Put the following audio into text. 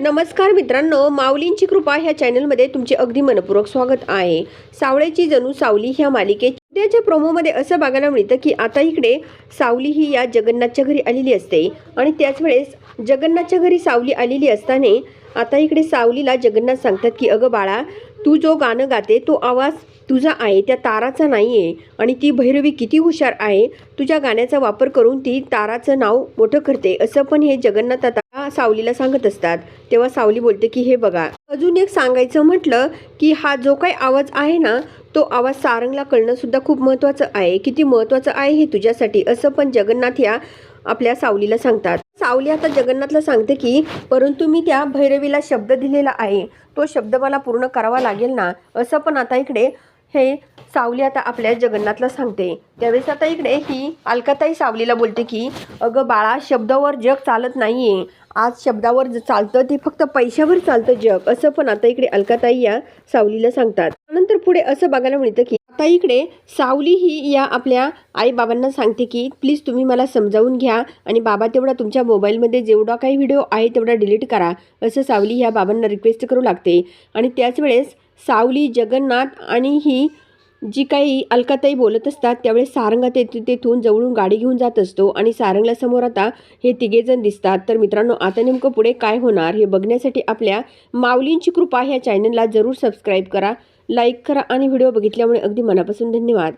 नमस्कार मित्रांनो माऊलींची कृपा ह्या चॅनलमध्ये तुमचे अगदी मनपूर्वक स्वागत आहे. सावळेची जणू सावली ह्या मालिकेत उद्याच्या प्रोमोमध्ये असं बघायला मिळतं की आता इकडे सावली ही या जगन्नाथच्या घरी आलेली असते आणि त्याच वेळेस जगन्नाथच्या घरी सावली आलेली असताना आता इकडे सावलीला जगन्नाथ सांगतात की अगं बाळा तू जो गाणं गाते तो आवाज तुझा आहे त्या ताराचा नाही आहे आणि ती भैरवी किती हुशार आहे तुझ्या गाण्याचा वापर करून ती ताराचं नाव मोठं करते. असं पण हे जगन्नाथ आता सावलीला सांगत असतात. तेव्हा सावली बोलते की हे बघा अजून एक सांगायचं म्हटलं की हा जो काही आवाज आहे ना तो आवाज सारंगला कळणं सुद्धा खूप महत्त्वाचं आहे. किती महत्त्वाचं आहे हे तुझ्यासाठी असं पण जगन्नाथ या आपल्या सावलीला सांगतात. सावली आता जगन्नाथला सांगते की परंतु मी त्या भैरवीला शब्द दिलेला आहे. तो शब्द मला पूर्ण करावा लागेल ना असं पण आता इकडे हे सावली आता आपल्या जगन्नाथला सांगते. त्यावेळेस आता इकडे ही अलकाताई सावलीला बोलते की अगं बाळा शब्दावर जग चालत नाही आहे आज शब्दावर जे चालतं ते फक्त पैशावर चालतं जग. असं पण आता इकडे अलकाताई या सावलीला सांगतात. नंतर पुढे असं बघायला मिळतं की आता इकडे सावली ही या आपल्या आईबाबांना सांगते की प्लीज तुम्ही मला समजावून घ्या आणि बाबा तेवढा तुमच्या मोबाईलमध्ये जेवढा काही व्हिडिओ आहे तेवढा डिलीट करा. असं सावली ह्या बाबांना रिक्वेस्ट करू लागते. आणि त्याच वेळेस सावली जगन्नाथ आणि ही जी काही अलकाताई बोलत असतात त्यावेळेस सारंगा ते तेथून जवळून गाडी घेऊन जात असतो आणि सारंगला समोर आता हे तिघेजण दिसतात. तर मित्रांनो आता नेमकं पुढे काय होणार हे बघण्यासाठी आपल्या माऊलींची कृपा ह्या चॅनलला जरूर सबस्क्राईब करा लाईक करा आणि व्हिडिओ बघितल्यामुळे अगदी मनापासून धन्यवाद.